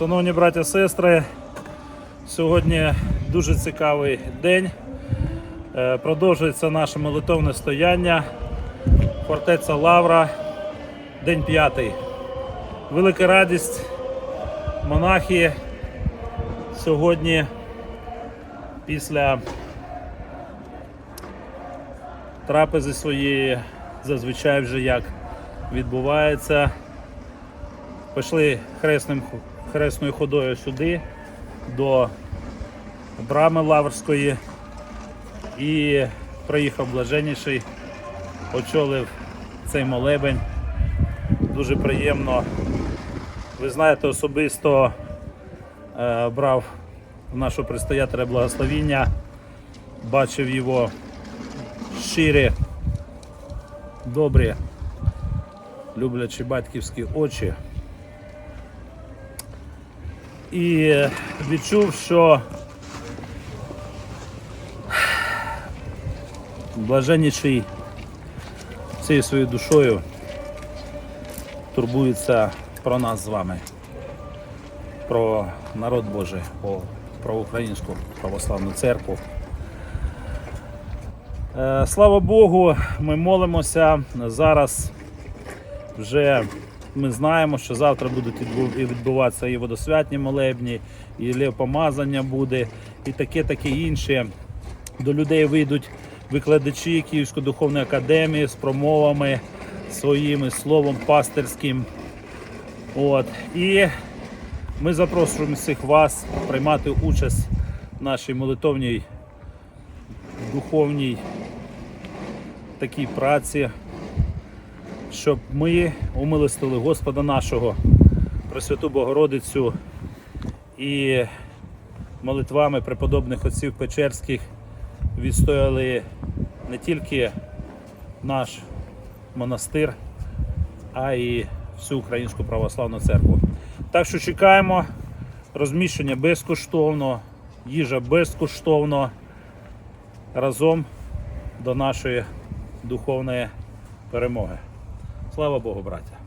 Шановні браття сестри, сьогодні дуже цікавий день. Е, Продовжується наше молитовне стояння. Фортеця Лавра, день п'ятий. Велика радість. Монахи сьогодні після трапези своєї, зазвичай вже як відбувається. Пішли хресним, хресною ходою сюди, до брами Лаврської і приїхав блаженніший, очолив цей молебень. Дуже приємно. Ви знаєте, особисто е, брав нашого предстоятеля благословіння, бачив його щирі, добрі, люблячі батьківські очі. І відчув, що блаженніший цією своєю душою турбується про нас з вами, про народ Божий, про- українську православну церкву. Е, Слава Богу, ми молимося. Зараз вже ми знаємо, що завтра будуть відбуватися і водосвятні молебні, і лєвпомазання буде, і таке, таке інше. До людей вийдуть викладачі Київської духовної академії з промовами своїми словом пастирським. От. І ми запрошуємо всіх вас приймати участь в нашій молитовній духовній такій праці, щоб ми умилостили Господа нашого, Пресвяту Богородицю і молитвами преподобних отців Печерських відстояли не тільки наш монастир, а й всю Українську православну церкву. Так що чекаємо розміщення безкоштовно, їжа безкоштовно разом до нашої духовної перемоги. Слава Богу, браття!